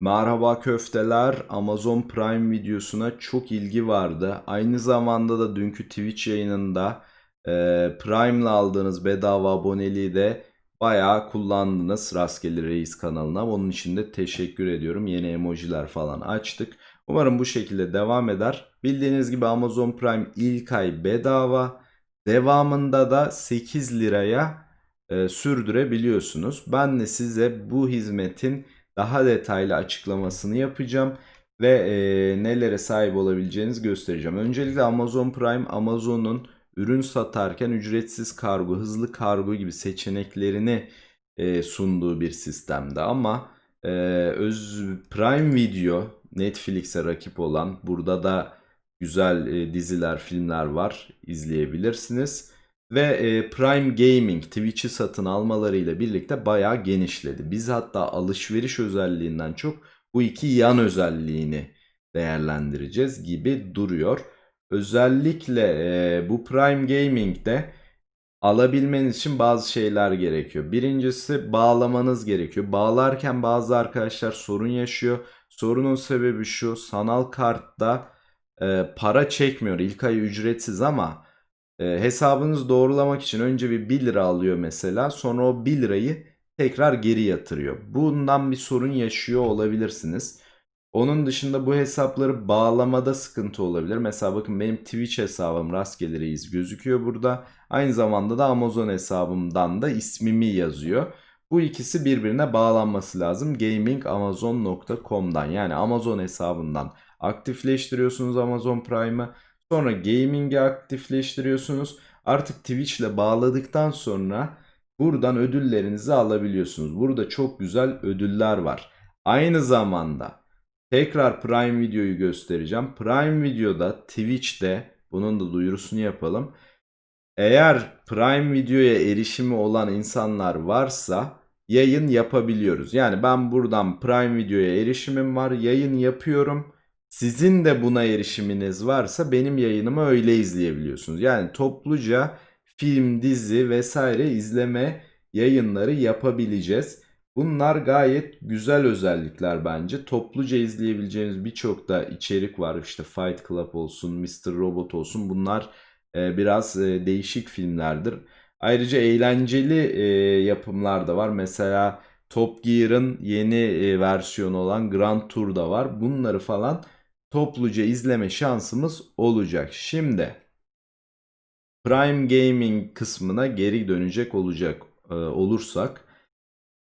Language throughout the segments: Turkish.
Merhaba köfteler. Amazon Prime videosuna çok ilgi vardı. Aynı zamanda da dünkü Twitch yayınında e, Prime'la aldığınız bedava aboneliği de bayağı kullandınız Rastgele Reis kanalına. Onun için de teşekkür ediyorum. Yeni emojiler falan açtık. Umarım bu şekilde devam eder. Bildiğiniz gibi Amazon Prime ilk ay bedava. Devamında da 8 liraya e, sürdürebiliyorsunuz. Ben de size bu hizmetin daha detaylı açıklamasını yapacağım ve e, nelere sahip olabileceğinizi göstereceğim. Öncelikle Amazon Prime Amazon'un ürün satarken ücretsiz kargo, hızlı kargo gibi seçeneklerini e, sunduğu bir sistemde ama e, öz Prime Video Netflix'e rakip olan burada da güzel e, diziler, filmler var izleyebilirsiniz. Ve e, Prime Gaming Twitch'i satın almalarıyla birlikte bayağı genişledi. Biz hatta alışveriş özelliğinden çok bu iki yan özelliğini değerlendireceğiz gibi duruyor. Özellikle e, bu Prime Gaming'de alabilmeniz için bazı şeyler gerekiyor. Birincisi bağlamanız gerekiyor. Bağlarken bazı arkadaşlar sorun yaşıyor. Sorunun sebebi şu sanal kartta e, para çekmiyor. İlk ay ücretsiz ama e, hesabınızı doğrulamak için önce bir 1 lira alıyor mesela. Sonra o 1 lirayı tekrar geri yatırıyor. Bundan bir sorun yaşıyor olabilirsiniz. Onun dışında bu hesapları bağlamada sıkıntı olabilir. Mesela bakın benim Twitch hesabım rastgele reis gözüküyor burada. Aynı zamanda da Amazon hesabımdan da ismimi yazıyor. Bu ikisi birbirine bağlanması lazım. gamingamazon.com'dan yani Amazon hesabından aktifleştiriyorsunuz Amazon Prime'ı. Sonra gaming'i aktifleştiriyorsunuz. Artık Twitch ile bağladıktan sonra buradan ödüllerinizi alabiliyorsunuz. Burada çok güzel ödüller var. Aynı zamanda tekrar Prime Video'yu göstereceğim. Prime Video'da Twitch'te bunun da duyurusunu yapalım. Eğer Prime Video'ya erişimi olan insanlar varsa yayın yapabiliyoruz. Yani ben buradan Prime Video'ya erişimim var, yayın yapıyorum. Sizin de buna erişiminiz varsa benim yayınımı öyle izleyebiliyorsunuz. Yani topluca film, dizi vesaire izleme yayınları yapabileceğiz. Bunlar gayet güzel özellikler bence. Topluca izleyebileceğimiz birçok da içerik var. İşte Fight Club olsun, Mr. Robot olsun. Bunlar e, biraz e, değişik filmlerdir. Ayrıca eğlenceli e, yapımlar da var. Mesela Top Gear'ın yeni versiyonu olan Grand Tour da var. Bunları falan topluca izleme şansımız olacak. Şimdi Prime Gaming kısmına geri dönecek olacak e, olursak.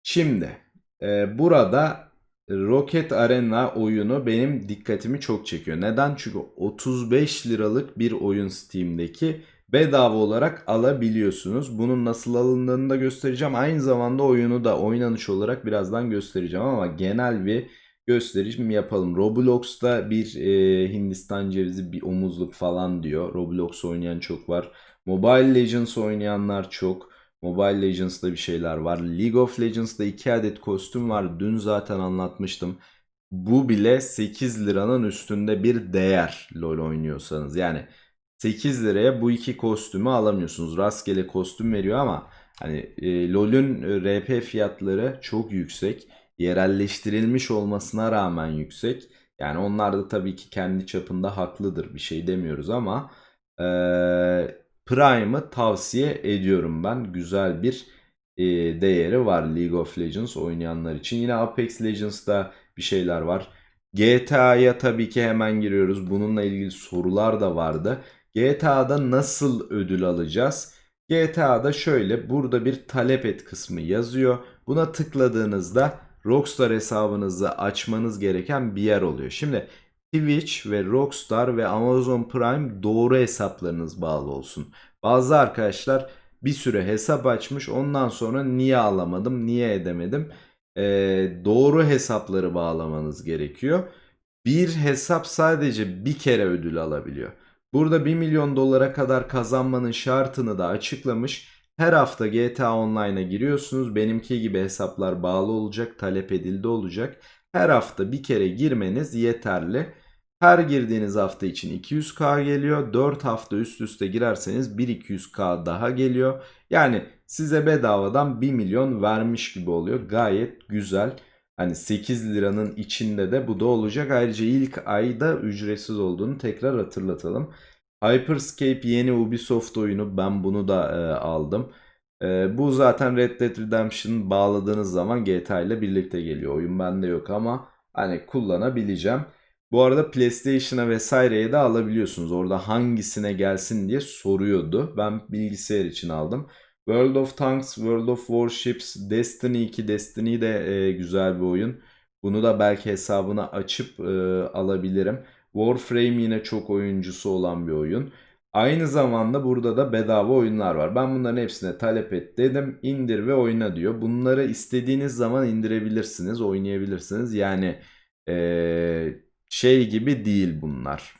Şimdi e, burada Rocket Arena oyunu benim dikkatimi çok çekiyor. Neden? Çünkü 35 liralık bir oyun Steam'deki bedava olarak alabiliyorsunuz. Bunun nasıl alındığını da göstereceğim. Aynı zamanda oyunu da oynanış olarak birazdan göstereceğim ama genel bir gösterişim yapalım. Roblox'ta bir e, Hindistan cevizi bir omuzluk falan diyor. Roblox oynayan çok var. Mobile Legends oynayanlar çok. Mobile Legends'da bir şeyler var. League of Legends'da 2 adet kostüm var. Dün zaten anlatmıştım. Bu bile 8 liranın üstünde bir değer LoL oynuyorsanız. Yani 8 liraya bu iki kostümü alamıyorsunuz. Rastgele kostüm veriyor ama hani e, LoL'ün RP fiyatları çok yüksek. Yerelleştirilmiş olmasına rağmen yüksek. Yani onlar da tabii ki kendi çapında haklıdır. Bir şey demiyoruz ama e, Prime'ı tavsiye ediyorum ben. Güzel bir e, değeri var League of Legends oynayanlar için. Yine Apex Legends'da bir şeyler var. GTA'ya tabii ki hemen giriyoruz. Bununla ilgili sorular da vardı. GTA'da nasıl ödül alacağız? GTA'da şöyle burada bir talep et kısmı yazıyor. Buna tıkladığınızda Rockstar hesabınızı açmanız gereken bir yer oluyor. Şimdi Twitch ve Rockstar ve Amazon Prime doğru hesaplarınız bağlı olsun. Bazı arkadaşlar bir süre hesap açmış ondan sonra niye alamadım, niye edemedim? Ee, doğru hesapları bağlamanız gerekiyor. Bir hesap sadece bir kere ödül alabiliyor. Burada 1 milyon dolara kadar kazanmanın şartını da açıklamış. Her hafta GTA Online'a giriyorsunuz. Benimki gibi hesaplar bağlı olacak, talep edildi olacak. Her hafta bir kere girmeniz yeterli. Her girdiğiniz hafta için 200k geliyor. 4 hafta üst üste girerseniz 1-200k daha geliyor. Yani size bedavadan 1 milyon vermiş gibi oluyor. Gayet güzel. Hani 8 liranın içinde de bu da olacak. Ayrıca ilk ayda ücretsiz olduğunu tekrar hatırlatalım. Hyperscape yeni Ubisoft oyunu. Ben bunu da e, aldım. E, bu zaten Red Dead Redemption bağladığınız zaman GTA ile birlikte geliyor. Oyun bende yok ama hani kullanabileceğim. Bu arada PlayStation'a vesaireye de alabiliyorsunuz. Orada hangisine gelsin diye soruyordu. Ben bilgisayar için aldım. World of Tanks, World of Warships, Destiny 2, Destiny de e, güzel bir oyun. Bunu da belki hesabına açıp e, alabilirim. Warframe yine çok oyuncusu olan bir oyun. Aynı zamanda burada da bedava oyunlar var. Ben bunların hepsine talep et dedim. İndir ve oyna diyor. Bunları istediğiniz zaman indirebilirsiniz, oynayabilirsiniz. Yani e, şey gibi değil bunlar.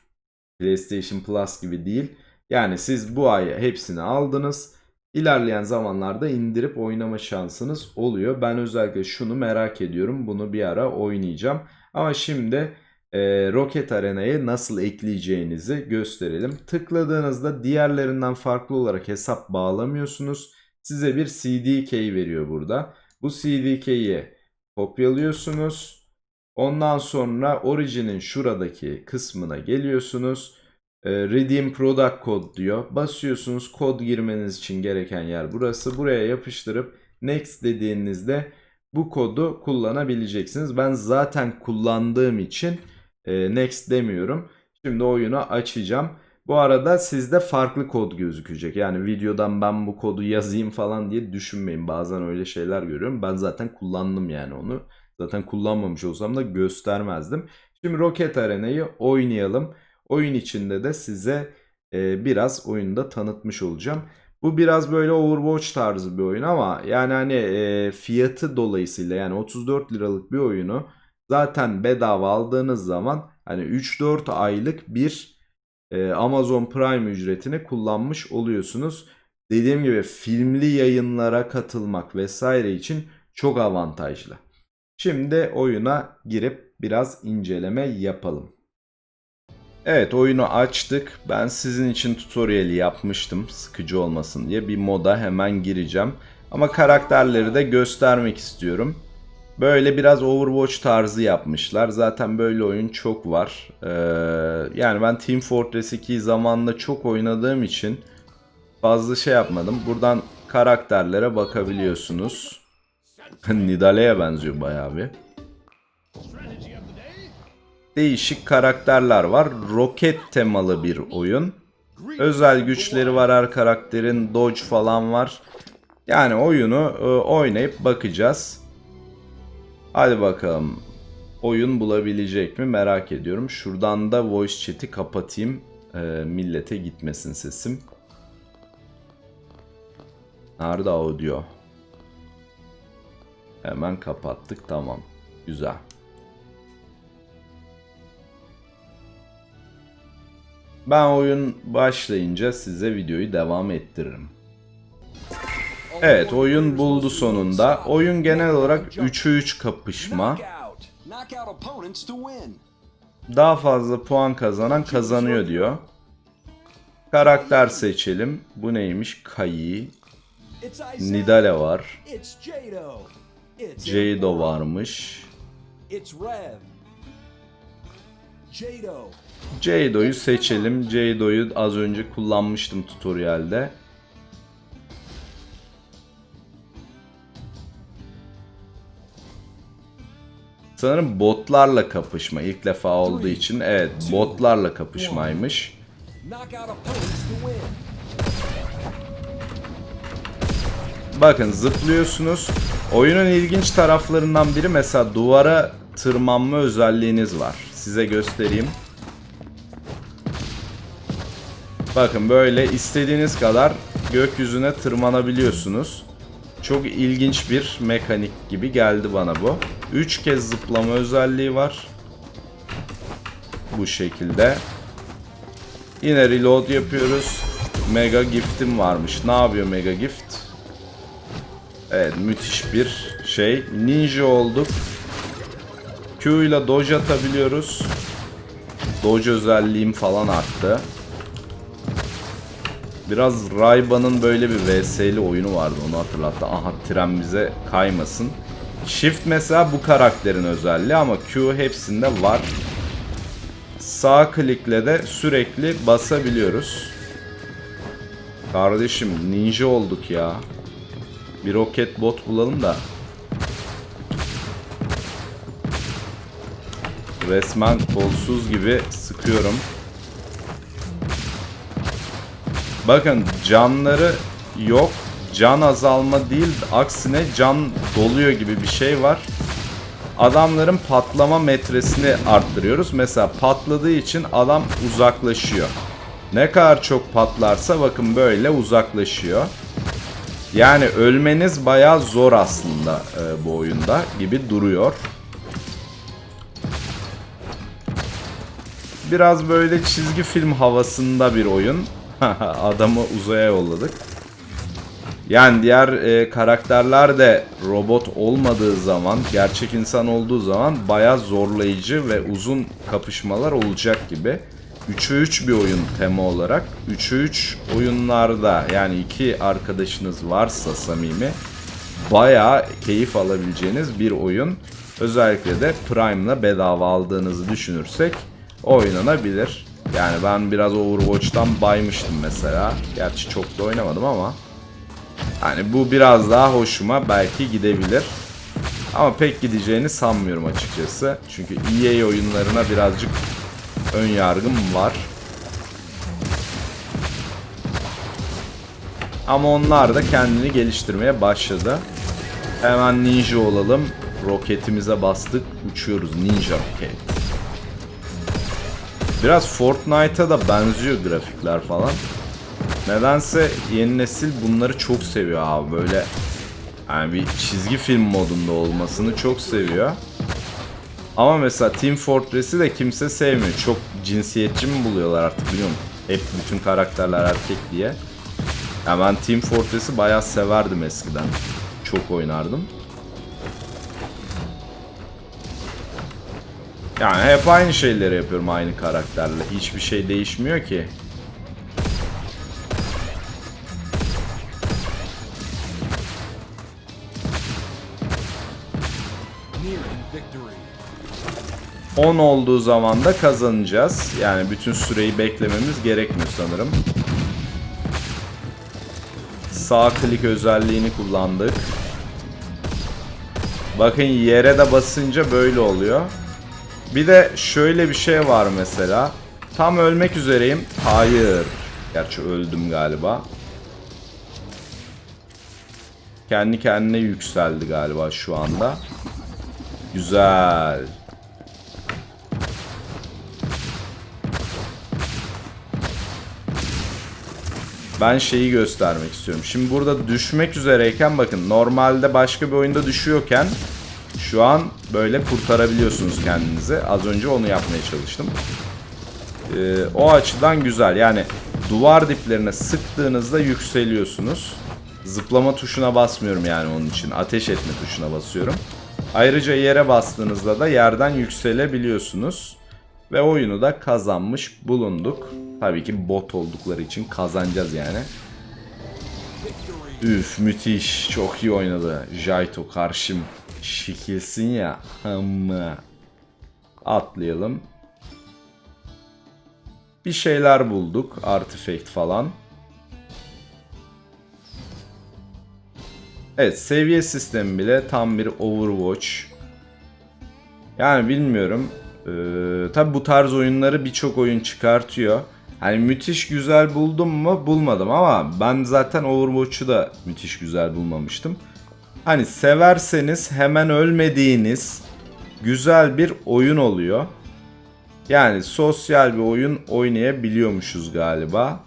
PlayStation Plus gibi değil. Yani siz bu ay hepsini aldınız. İlerleyen zamanlarda indirip oynama şansınız oluyor. Ben özellikle şunu merak ediyorum. Bunu bir ara oynayacağım. Ama şimdi e, Rocket Arena'yı nasıl ekleyeceğinizi gösterelim. Tıkladığınızda diğerlerinden farklı olarak hesap bağlamıyorsunuz. Size bir CD key veriyor burada. Bu CD key'i kopyalıyorsunuz. Ondan sonra Origin'in şuradaki kısmına geliyorsunuz. E, Redeem Product Code diyor. Basıyorsunuz kod girmeniz için gereken yer burası. Buraya yapıştırıp Next dediğinizde bu kodu kullanabileceksiniz. Ben zaten kullandığım için e, Next demiyorum. Şimdi oyunu açacağım. Bu arada sizde farklı kod gözükecek. Yani videodan ben bu kodu yazayım falan diye düşünmeyin. Bazen öyle şeyler görüyorum. Ben zaten kullandım yani onu. Zaten kullanmamış olsam da göstermezdim. Şimdi Rocket Arena'yı oynayalım. Oyun içinde de size e, biraz oyunda tanıtmış olacağım. Bu biraz böyle Overwatch tarzı bir oyun ama yani hani e, fiyatı dolayısıyla yani 34 liralık bir oyunu zaten bedava aldığınız zaman hani 3-4 aylık bir e, Amazon Prime ücretini kullanmış oluyorsunuz. Dediğim gibi filmli yayınlara katılmak vesaire için çok avantajlı. Şimdi oyuna girip biraz inceleme yapalım. Evet oyunu açtık. Ben sizin için tutorial'i yapmıştım sıkıcı olmasın diye. Bir moda hemen gireceğim. Ama karakterleri de göstermek istiyorum. Böyle biraz Overwatch tarzı yapmışlar. Zaten böyle oyun çok var. Ee, yani ben Team Fortress 2'yi zamanında çok oynadığım için fazla şey yapmadım. Buradan karakterlere bakabiliyorsunuz. Nidalee'ye benziyor bayağı bir. Değişik karakterler var. Roket temalı bir oyun. Özel güçleri var her karakterin. Dodge falan var. Yani oyunu e, oynayıp bakacağız. Hadi bakalım. Oyun bulabilecek mi merak ediyorum. Şuradan da voice chat'i kapatayım. E, millete gitmesin sesim. Nerede audio? Hemen kapattık tamam. Güzel. Ben oyun başlayınca size videoyu devam ettiririm. Evet oyun buldu sonunda. Oyun genel olarak 3'e 3 kapışma. Daha fazla puan kazanan kazanıyor diyor. Karakter seçelim. Bu neymiş? Kayi. Nidale var. Jado varmış. Jado'yu seçelim. Jado'yu az önce kullanmıştım tutorialde. Sanırım botlarla kapışma ilk defa olduğu için evet botlarla kapışmaymış. Bakın zıplıyorsunuz. Oyunun ilginç taraflarından biri mesela duvara tırmanma özelliğiniz var. Size göstereyim. Bakın böyle istediğiniz kadar gökyüzüne tırmanabiliyorsunuz. Çok ilginç bir mekanik gibi geldi bana bu. 3 kez zıplama özelliği var. Bu şekilde. Yine reload yapıyoruz. Mega Gift'im varmış. Ne yapıyor Mega Gift? Evet müthiş bir şey. Ninja olduk. Q ile dodge atabiliyoruz. Dodge özelliğim falan arttı. Biraz Rayba'nın böyle bir VS'li oyunu vardı onu hatırlattı. Aha tren bize kaymasın. Shift mesela bu karakterin özelliği ama Q hepsinde var. Sağ klikle de sürekli basabiliyoruz. Kardeşim ninja olduk ya. Bir roket bot bulalım da. Resmen kolsuz gibi sıkıyorum. Bakın canları yok. Can azalma değil, aksine can doluyor gibi bir şey var. Adamların patlama metresini arttırıyoruz. Mesela patladığı için adam uzaklaşıyor. Ne kadar çok patlarsa bakın böyle uzaklaşıyor. Yani ölmeniz bayağı zor aslında e, bu oyunda gibi duruyor. Biraz böyle çizgi film havasında bir oyun. Adamı uzaya yolladık. Yani diğer e, karakterler de robot olmadığı zaman, gerçek insan olduğu zaman bayağı zorlayıcı ve uzun kapışmalar olacak gibi. 3'e 3 bir oyun tema olarak. 3'e 3 oyunlarda yani iki arkadaşınız varsa samimi bayağı keyif alabileceğiniz bir oyun. Özellikle de Prime'la bedava aldığınızı düşünürsek oynanabilir. Yani ben biraz Overwatch'tan baymıştım mesela. Gerçi çok da oynamadım ama Hani bu biraz daha hoşuma belki gidebilir. Ama pek gideceğini sanmıyorum açıkçası. Çünkü EA oyunlarına birazcık ön yargım var. Ama onlar da kendini geliştirmeye başladı. Hemen ninja olalım. Roketimize bastık. Uçuyoruz. Ninja roket. Biraz Fortnite'a da benziyor grafikler falan. Nedense yeni nesil bunları çok seviyor abi böyle yani bir çizgi film modunda olmasını çok seviyor. Ama mesela Team Fortress'i de kimse sevmiyor. Çok cinsiyetçi mi buluyorlar artık biliyorum. Hep bütün karakterler erkek diye. Yani ben Team Fortress'i bayağı severdim eskiden. Çok oynardım. Yani hep aynı şeyleri yapıyorum aynı karakterle. Hiçbir şey değişmiyor ki. 10 olduğu zaman da kazanacağız. Yani bütün süreyi beklememiz gerekmiyor sanırım. Sağ klik özelliğini kullandık. Bakın yere de basınca böyle oluyor. Bir de şöyle bir şey var mesela. Tam ölmek üzereyim. Hayır. Gerçi öldüm galiba. Kendi kendine yükseldi galiba şu anda. Güzel. Ben şeyi göstermek istiyorum. Şimdi burada düşmek üzereyken bakın normalde başka bir oyunda düşüyorken şu an böyle kurtarabiliyorsunuz kendinizi. Az önce onu yapmaya çalıştım. Ee, o açıdan güzel. Yani duvar diplerine sıktığınızda yükseliyorsunuz. Zıplama tuşuna basmıyorum yani onun için. Ateş etme tuşuna basıyorum. Ayrıca yere bastığınızda da yerden yükselebiliyorsunuz. Ve oyunu da kazanmış bulunduk. Tabii ki bot oldukları için kazanacağız yani. Üf müthiş. Çok iyi oynadı. Jaito karşım. Şekilsin ya. Amma. Atlayalım. Bir şeyler bulduk. Artifact falan. Evet seviye sistemi bile tam bir Overwatch. Yani bilmiyorum. Ee, tabi bu tarz oyunları birçok oyun çıkartıyor. Hani müthiş güzel buldum mu bulmadım ama ben zaten Overwatch'u da müthiş güzel bulmamıştım. Hani severseniz hemen ölmediğiniz güzel bir oyun oluyor. Yani sosyal bir oyun oynayabiliyormuşuz galiba.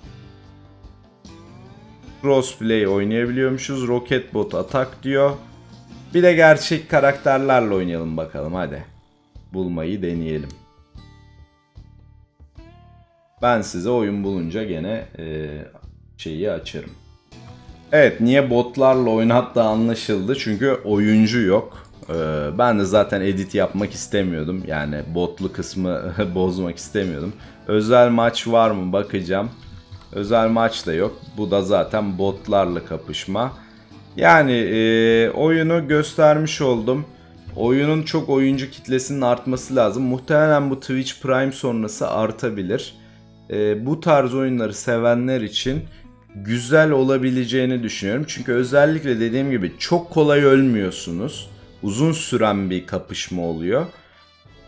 Crossplay oynayabiliyormuşuz. Rocket Bot atak diyor. Bir de gerçek karakterlerle oynayalım bakalım hadi. Bulmayı deneyelim. Ben size oyun bulunca gene şeyi açarım. Evet niye botlarla oynattı anlaşıldı. Çünkü oyuncu yok. Ee, ben de zaten edit yapmak istemiyordum. Yani botlu kısmı bozmak istemiyordum. Özel maç var mı bakacağım. Özel maç da yok. Bu da zaten botlarla kapışma. Yani e, oyunu göstermiş oldum. Oyunun çok oyuncu kitlesinin artması lazım. Muhtemelen bu Twitch Prime sonrası artabilir. E, bu tarz oyunları sevenler için güzel olabileceğini düşünüyorum. Çünkü özellikle dediğim gibi çok kolay ölmüyorsunuz. Uzun süren bir kapışma oluyor.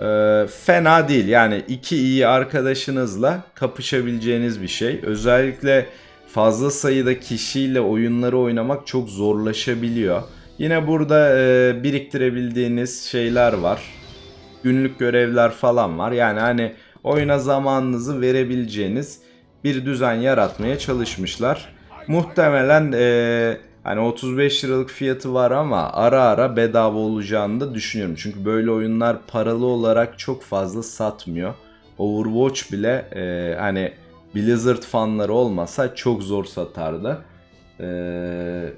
Ee, fena değil. Yani iki iyi arkadaşınızla kapışabileceğiniz bir şey. Özellikle fazla sayıda kişiyle oyunları oynamak çok zorlaşabiliyor. Yine burada e, biriktirebildiğiniz şeyler var. Günlük görevler falan var. Yani hani oyuna zamanınızı verebileceğiniz bir düzen yaratmaya çalışmışlar. Muhtemelen e, hani 35 liralık fiyatı var ama ara ara bedava olacağını da düşünüyorum. Çünkü böyle oyunlar paralı olarak çok fazla satmıyor. Overwatch bile e, hani Blizzard fanları olmasa çok zor satardı. Eee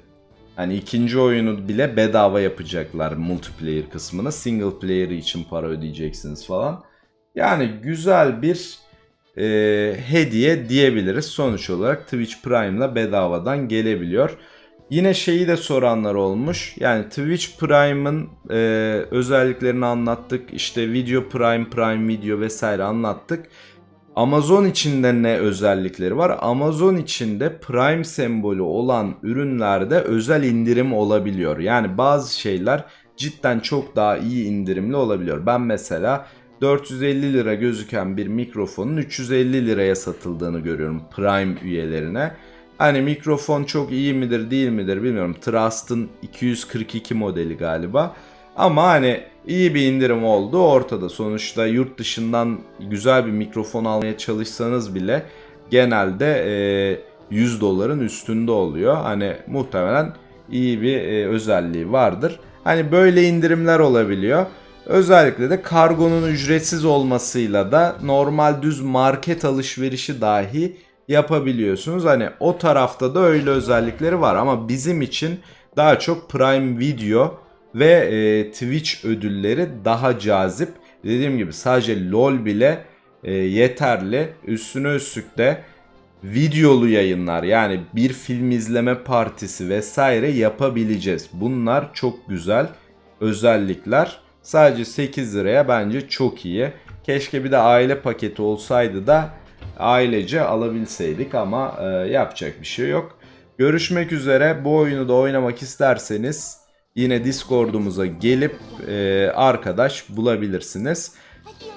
Hani ikinci oyunu bile bedava yapacaklar multiplayer kısmını. Single player için para ödeyeceksiniz falan. Yani güzel bir e, hediye diyebiliriz. Sonuç olarak Twitch Prime'la bedavadan gelebiliyor. Yine şeyi de soranlar olmuş. Yani Twitch Prime'ın e, özelliklerini anlattık. İşte Video Prime, Prime Video vesaire anlattık. Amazon içinde ne özellikleri var? Amazon içinde Prime sembolü olan ürünlerde özel indirim olabiliyor. Yani bazı şeyler cidden çok daha iyi indirimli olabiliyor. Ben mesela 450 lira gözüken bir mikrofonun 350 liraya satıldığını görüyorum Prime üyelerine. Hani mikrofon çok iyi midir değil midir bilmiyorum. Trust'ın 242 modeli galiba. Ama hani iyi bir indirim oldu ortada. Sonuçta yurt dışından güzel bir mikrofon almaya çalışsanız bile genelde e, 100 doların üstünde oluyor. Hani muhtemelen iyi bir özelliği vardır. Hani böyle indirimler olabiliyor. Özellikle de kargonun ücretsiz olmasıyla da normal düz market alışverişi dahi yapabiliyorsunuz. Hani o tarafta da öyle özellikleri var ama bizim için daha çok Prime Video ve e, Twitch ödülleri daha cazip. Dediğim gibi sadece LoL bile e, yeterli. Üstüne üstlük de videolu yayınlar yani bir film izleme partisi vesaire yapabileceğiz. Bunlar çok güzel özellikler. Sadece 8 liraya bence çok iyi. Keşke bir de aile paketi olsaydı da ailece alabilseydik ama e, yapacak bir şey yok. Görüşmek üzere. Bu oyunu da oynamak isterseniz yine Discord'umuza gelip e, arkadaş bulabilirsiniz.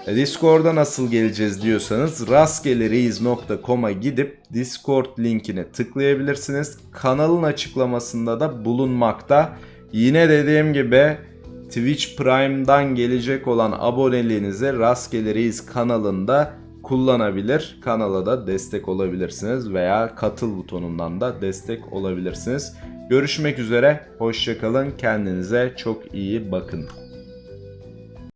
Discord'a nasıl geleceğiz diyorsanız rastgelereis.com'a gidip Discord linkine tıklayabilirsiniz. Kanalın açıklamasında da bulunmakta. Yine dediğim gibi Twitch Prime'dan gelecek olan aboneliğinizi Rastgele Reis kanalında kullanabilir. Kanala da destek olabilirsiniz veya katıl butonundan da destek olabilirsiniz. Görüşmek üzere, hoşçakalın, kendinize çok iyi bakın.